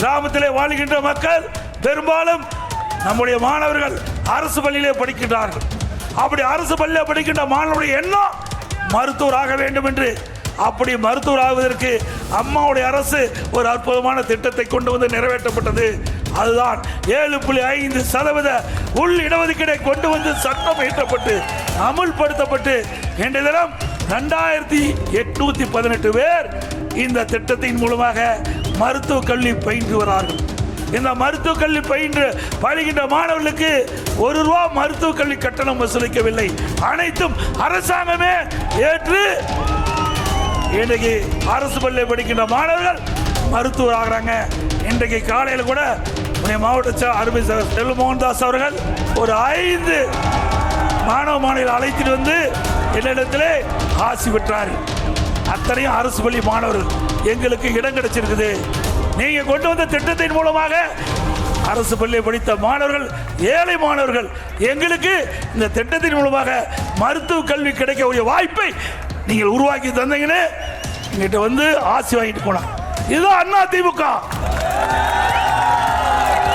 கிராமத்திலே வாழ்கின்ற மக்கள் பெரும்பாலும் நம்முடைய மாணவர்கள் அரசு பள்ளியிலே படிக்கின்றார்கள். அப்படி அரசு பள்ளியில் படிக்கின்ற மாணவருடைய எண்ணம் மருத்துவராக வேண்டும் என்று. அப்படி மருத்துவர் ஆவதற்கு அம்மாவுடைய அரசு ஒரு அற்புதமான திட்டத்தை கொண்டு வந்து நிறைவேற்றப்பட்டது. அதுதான் ஏழு புள்ளி ஐந்து சதவீத உள் இடஒதுக்கீடை கொண்டு வந்து சட்டம் இயற்றப்பட்டு அமுல்படுத்தப்பட்டு இன்றைய தினம் ரெண்டாயிரத்தி எட்நூத்தி பதினெட்டு பேர் இந்த திட்டத்தின் மூலமாக மருத்துவக் கல்வி பயின்று வரார்கள் இந்த மருத்துவ கல்வி பயின்று பழகின்ற மாணவர்களுக்கு ஒரு ரூபா மருத்துவக் கல்வி கட்டணம் வசூலிக்கவில்லை. அனைத்தும் அரசாங்கமே ஏற்று இன்றைக்கு அரசு பள்ளியில் படிக்கின்ற மாணவர்கள் மருத்துவர் ஆகிறாங்க. இன்றைக்கு காலையில் கூட நம்முடைய மாவட்ட அருமை செல்வ மோகன்தாஸ் அவர்கள் ஒரு ஐந்து மாணவ மாணவிகள் அழைத்துட்டு வந்து என்னிடத்தில் ஆசி பெற்றார் அத்தனையும் அரசு பள்ளி மாணவர்கள் எங்களுக்கு இடம் கிடைச்சிருக்குது. நீங்க கொண்டு வந்த திட்டத்தின் மூலமாக அரசு பள்ளியை படித்த மாணவர்கள் ஏழை மாணவர்கள் எங்களுக்கு இந்த திட்டத்தின் மூலமாக மருத்துவ கல்வி கிடைக்கக்கூடிய வாய்ப்பை நீங்கள் உருவாக்கி தந்தீங்கன்னு எங்கிட்ட வந்து ஆசி வாங்கிட்டு போனான் இதுதான் அண்ணா திமுக.